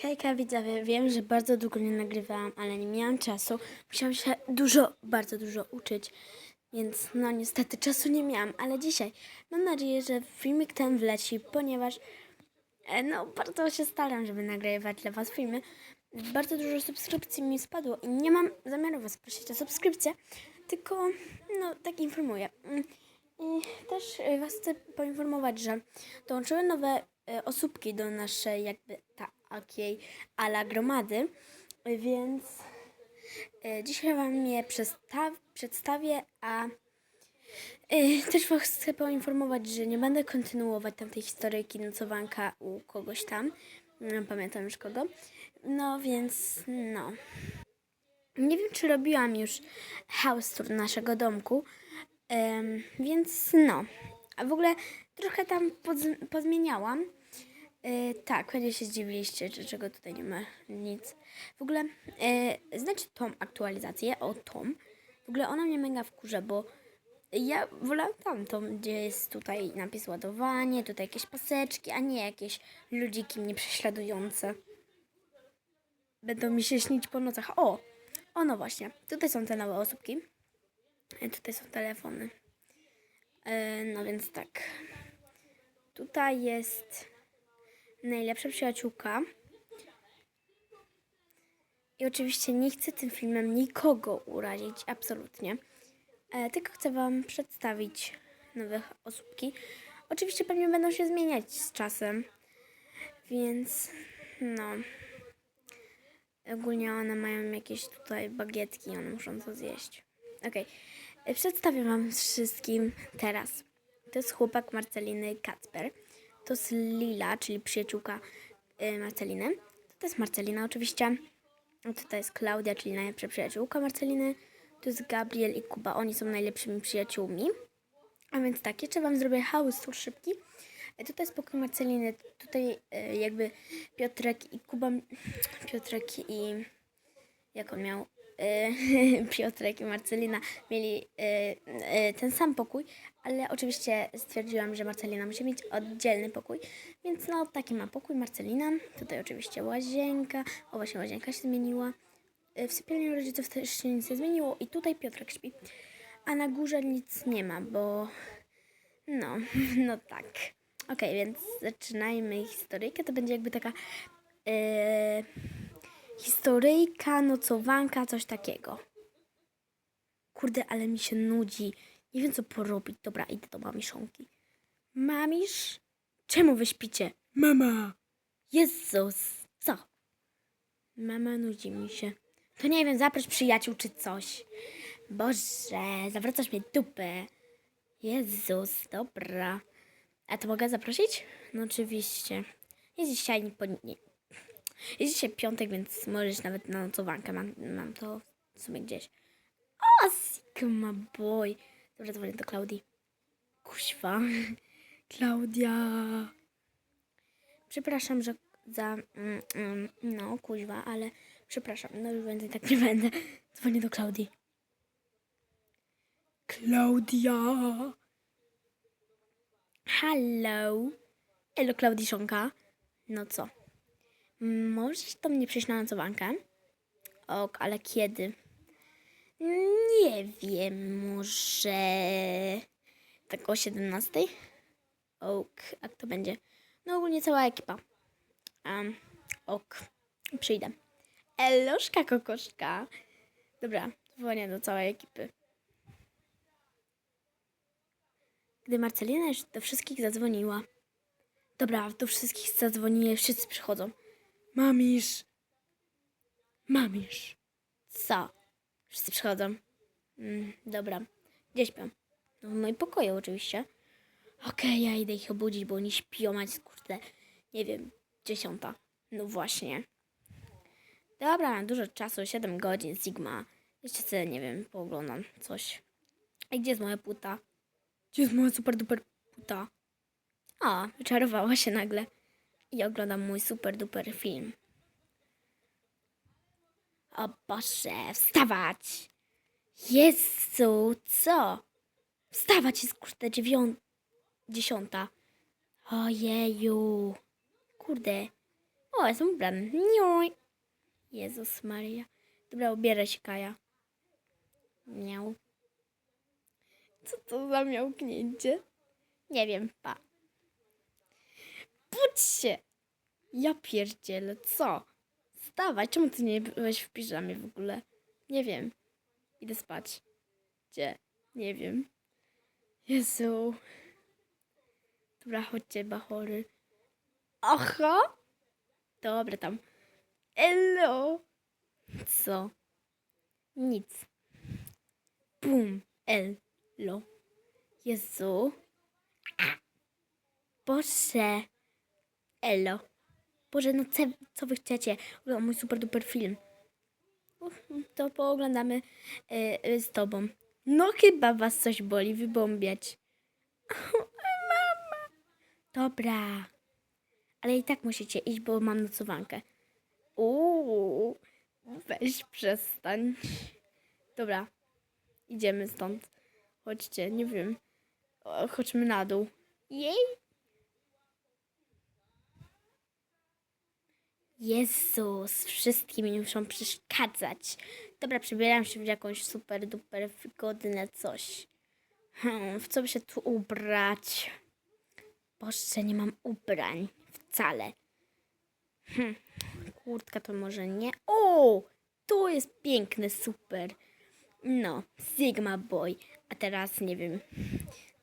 Hejka widzowie, wiem, że bardzo długo nie nagrywałam, ale nie miałam czasu. Musiałam się dużo, bardzo dużo uczyć, więc no niestety czasu nie miałam, ale dzisiaj mam nadzieję, że filmik ten wleci, ponieważ e, no bardzo się staram, żeby nagrywać dla was filmy. Bardzo dużo subskrypcji mi spadło i nie mam zamiaru was prosić o subskrypcję, tylko no tak informuję. Mm, też e, was chcę poinformować, że dołączyły nowe e, osóbki do naszej jakby takiej ala gromady, e, więc dzisiaj wam je przedstawię, a też was chcę poinformować, że nie będę kontynuować tamtej historyjki nocowanka u kogoś tam, nie pamiętam już kogo, no więc no. Nie wiem, czy robiłam już house tour naszego domku, więc no. A w ogóle trochę tam pozmieniałam. E, tak, pewnie się zdziwiliście, czego tutaj nie ma nic. W ogóle, e, znacie tą aktualizację, o tą. W ogóle ona mnie mega wkurza, bo ja wolałam tamtą, gdzie jest tutaj napis ładowanie, tutaj jakieś paseczki, a nie jakieś ludziki mnie prześladujące. Będą mi się śnić po nocach. O! O, no właśnie. Tutaj są te nowe osóbki. E, Tutaj są telefony. E, no więc tak. Tutaj jest najlepsza przyjaciółka. I oczywiście nie chcę tym filmem nikogo urazić, absolutnie. E, tylko chcę Wam przedstawić nowe osóbki. Oczywiście pewnie będą się zmieniać z czasem, więc no. Ogólnie one mają jakieś tutaj bagietki, one muszą to zjeść. Okej, E, przedstawię Wam wszystkim teraz. To jest chłopak Marceliny Kacper. To jest Lila, czyli przyjaciółka y, Marceliny. To jest Marcelina oczywiście. Tutaj jest Klaudia, czyli najlepsza przyjaciółka Marceliny. To jest Gabriel i Kuba. Oni są najlepszymi przyjaciółmi. A więc tak, jeszcze Wam zrobię house tour szybki. E, Tutaj jest pokój Marceliny. Tutaj e, jakby Piotrek i Kuba... Piotrek i... Jak on miał? E, Piotrek i Marcelina mieli e, e, ten sam pokój, ale oczywiście stwierdziłam, że Marcelina musi mieć oddzielny pokój, więc no taki ma pokój Marcelina. Tutaj oczywiście łazienka, o właśnie łazienka się zmieniła. W sypialni rodziców też się nic nie zmieniło i tutaj Piotrek śpi. A na górze nic nie ma, bo no, no tak. Okej, więc zaczynajmy historyjkę. To będzie jakby taka e, historyjka, nocowanka, coś takiego. Kurde, ale mi się nudzi. Nie wiem, co porobić. Dobra, idę do mamiszonki. Mamisz? Czemu wy śpicie? Mama! Jezus, co? Mama nudzi mi się. To nie wiem, zaproś przyjaciół czy coś. Boże, zawracasz mnie dupę. Jezus, dobra. A to mogę zaprosić? No oczywiście. Jest dzisiaj nie, nie. Jest dzisiaj piątek, więc możesz nawet na nocowankę. Mam, mam to w sumie gdzieś. O, Sigma boy. Dobra, dzwonię do Klaudii. Kuźwa. Klaudia. Przepraszam, że za... Mm, mm, no, kuźwa, ale przepraszam. No już więcej tak nie będę. Dzwonię do Klaudii. Klaudia. Hello. Hello, Klaudiszonka. No co? Możesz do mnie przyjść na nocowankę? Ok, ale kiedy? Nie wiem, może tak o 17? Ok, a kto będzie? No ogólnie cała ekipa. Um, ok, przyjdę. Eloszka kokoszka. Dobra, dzwonię do całej ekipy. Gdy Marcelina już do wszystkich zadzwoniła. Dobra, do wszystkich zadzwonię, wszyscy przychodzą. Mamisz. Mamisz. Co? Wszyscy przychodzą. Mm, dobra. Gdzie śpią? No w moim pokoju oczywiście. Okej, ja idę ich obudzić, bo oni śpią, mać kurde, nie wiem, dziesiąta. No właśnie. Dobra, mam dużo czasu, 7 godzin, Sigma. Jeszcze sobie, nie wiem, pooglądam coś. A gdzie jest moja płyta? Gdzie jest moja super duper płyta? A, wyczarowała się nagle. I oglądam mój super duper film. O Boże, wstawać! Jezu, co? Wstawać jest kurde dziewią... dziesiąta. Ojeju. Kurde. O, jestem ubrany. Niuj. Jezus Maria. Dobra, ubieraj się, Kaja. Miał. Co to za miałknięcie? Nie wiem, pa. Budź się! Ja pierdzielę, co? Wstawaj, czemu ty nie byłeś w piżamie w ogóle? Nie wiem. Idę spać. Gdzie? Nie wiem. Jezu. Dobra, chodźcie, bachory. Aha! Dobra, tam. Elo! Co? Nic. Bum. Elo. Jezu. Boże. Elo. Boże, no co, co wy chcecie? O, mój super duper film. To pooglądamy y, y, z tobą. No chyba was coś boli wybombiać. Mama. Dobra. Ale i tak musicie iść, bo mam nocowankę. Uuu. Weź przestań. Dobra. Idziemy stąd. Chodźcie, nie wiem. Chodźmy na dół. Jej. Jezus, wszystkim mi muszą przeszkadzać. Dobra, przebieram się w jakąś super duper wygodne coś. Hmm, w co by się tu ubrać? Boże, nie mam ubrań. Wcale. Hmm, kurtka to może nie. O! To jest piękne, super. No, Sigma Boy. A teraz nie wiem.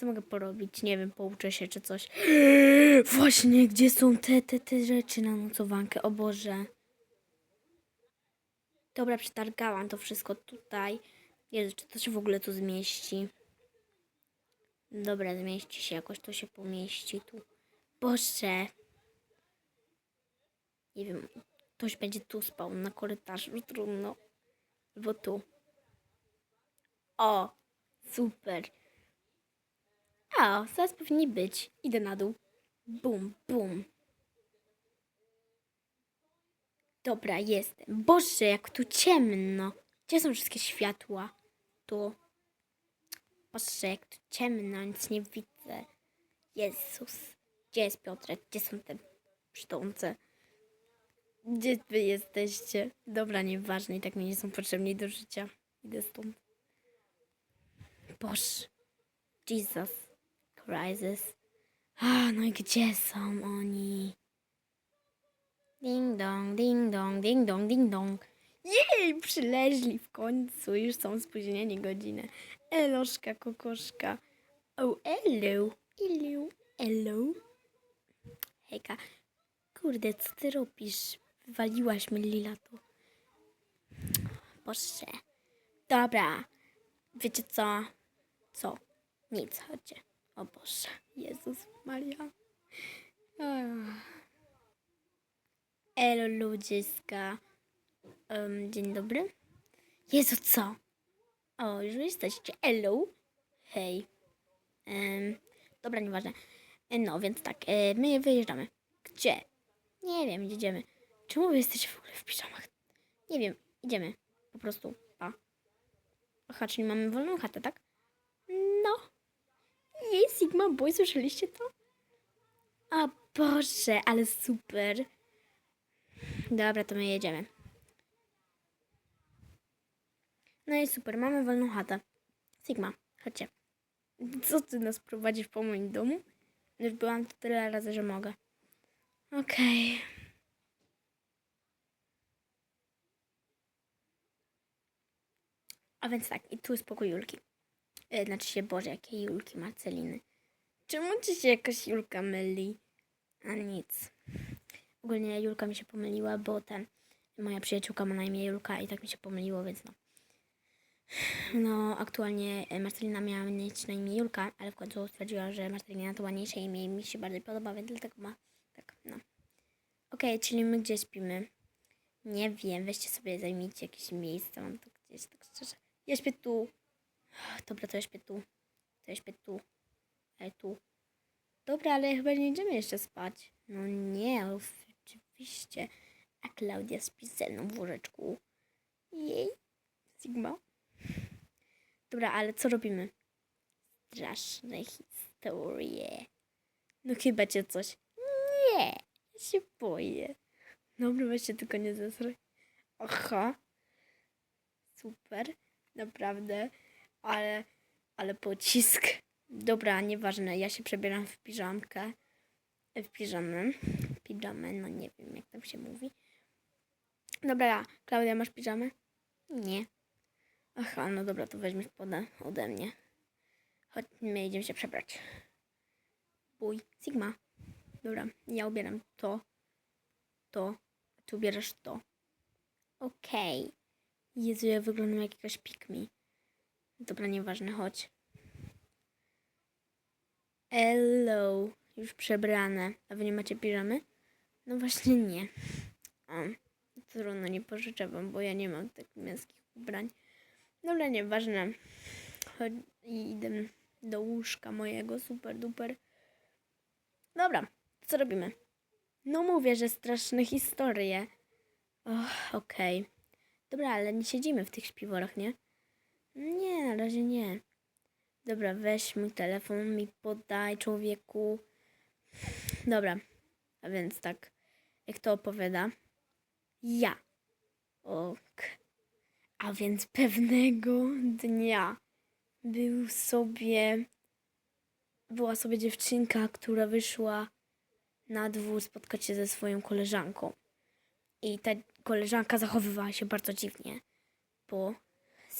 Co mogę porobić? Nie wiem, pouczę się czy coś. Właśnie, gdzie są te, te, te rzeczy na nocowankę? O Boże. Dobra, przetargałam to wszystko tutaj. Jezu, czy to się w ogóle tu zmieści? Dobra, zmieści się jakoś, to się pomieści tu. Boże. Nie wiem, ktoś będzie tu spał na korytarzu, trudno. Albo tu. O, super. A, zaraz powinni być. Idę na dół. Bum, bum. Dobra, jestem. Boże, jak tu ciemno. Gdzie są wszystkie światła? Tu. Boże, jak tu ciemno, nic nie widzę. Jezus. Gdzie jest Piotrek? Gdzie są te przytomce? Gdzie wy jesteście? Dobra, nieważne, i tak mi nie są potrzebni do życia. Idę stąd. Boże. Jesus. Crisis. A, no i gdzie są oni? Ding dong, ding dong, ding dong, ding dong. Jej, przyleźli w końcu. Już są spóźnieni godzinę. Eloszka, kokoszka. O, hello. Hello. Hello. Hejka. Kurde, co ty robisz? Wywaliłaś mi Lila to. Boże. Dobra. Wiecie co? Co? Nic, chodźcie. O Boże. Jezus Maria. Elo ludziska. Em, dzień dobry. Jezu, co? O, już jesteście. Elo. Hej. Em, dobra, nieważne. E, No, więc tak, e, my wyjeżdżamy. Gdzie? Nie wiem, idziemy. Czemu wy jesteście w ogóle w piżamach? Nie wiem, idziemy. Po prostu, pa. Aha, czyli mamy wolną chatę, tak? No. Jej, Sigma Boy, słyszeliście to? O Boże, ale super. Dobra, to my jedziemy. No i super, mamy wolną chatę. Sigma, chodźcie. Co ty nas prowadzisz po moim domu? Już byłam tu tyle razy, że mogę. Okej. A więc tak, i tu jest pokój Julki. E, Znaczy się, Boże, jakie Julki, Marceliny. Czemu ci się jakaś Julka myli? A nic. Ogólnie Julka mi się pomyliła, bo ten, moja przyjaciółka ma na imię Julka i tak mi się pomyliło, więc no. No, aktualnie e, Marcelina miała mieć na imię Julka, ale w końcu stwierdziła, że Marcelina to ładniejsze imię i mi się bardziej podoba, więc dlatego ma tak, no. Okej, czyli my gdzie śpimy? Nie wiem, weźcie sobie, zajmijcie jakieś miejsce, mam to gdzieś, tak szczerze. Ja śpię tu. Dobra, to ja śpię tu. To ja śpię tu. Ale tu. Dobra, ale chyba nie idziemy jeszcze spać. No nie, oczywiście. A Klaudia śpi ze mną w łóżeczku. Jej. Sigma. Dobra, ale co robimy? Straszne historie. No chyba cię coś. Nie, ja się boję. Dobra, weź się tylko nie zesraj. Aha. Super. Naprawdę. Ale, ale pocisk. Dobra, nieważne. Ja się przebieram w piżamkę. W piżamę. Piżamę, no nie wiem jak tam się mówi. Dobra, Klaudia, masz piżamę? Nie. Aha, no dobra, to weźmiesz pode, ode mnie. Chodź, my idziemy się przebrać. Bój, Sigma. Dobra, ja ubieram to, to, a ty ubierasz to. Okej. Jezu, ja wyglądam jak jakaś pikmi. Dobra, nieważne, chodź. Hello. Już przebrane. A wy nie macie piżamy? No właśnie nie. O, trudno, nie pożyczę wam, bo ja nie mam takich męskich ubrań. Dobra, nieważne. Chodź idę do łóżka mojego, super duper. Dobra, co robimy? No mówię, że straszne historie. Och, okej. Dobra, ale nie siedzimy w tych śpiworach, nie? Nie, na razie nie. Dobra, weź mój telefon, mi podaj, człowieku. Dobra, a więc tak, jak to opowiada? Ja. Ok. A więc pewnego dnia był sobie, była sobie dziewczynka, która wyszła na dwór spotkać się ze swoją koleżanką. I ta koleżanka zachowywała się bardzo dziwnie, bo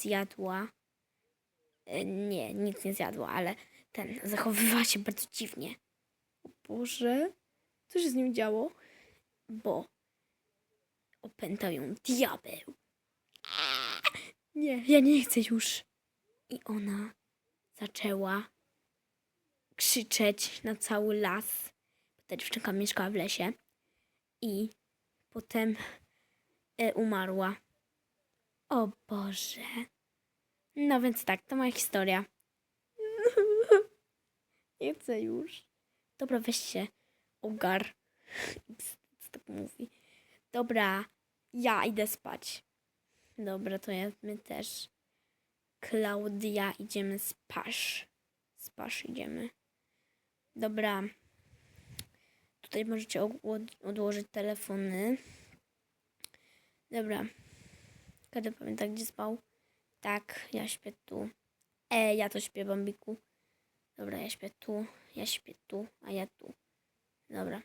zjadła. e, Nie, nic nie zjadła, ale ten zachowywała się bardzo dziwnie. O Boże, co się z nim działo? Bo opętał ją diabeł. Nie, ja nie chcę już. I ona zaczęła krzyczeć na cały las. Ta dziewczynka mieszkała w lesie. I potem e, umarła. O Boże. No więc tak, to moja historia. Nie chcę już. Dobra, weź się. Ogar. Co tak mówi? Dobra, ja idę spać. Dobra, to ja, my też. Klaudia, idziemy spać. Spać idziemy. Dobra. Tutaj możecie od- odłożyć telefony. Dobra. Każdy pamięta, gdzie spał? Tak, ja śpię tu. E, ja to śpię, Bambiku. Dobra, ja śpię tu, ja śpię tu, a ja tu. Dobra.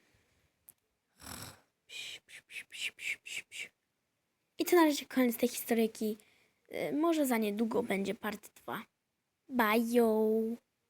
I to na razie koniec tej historyjki. Y, Może za niedługo będzie part 2. Bye!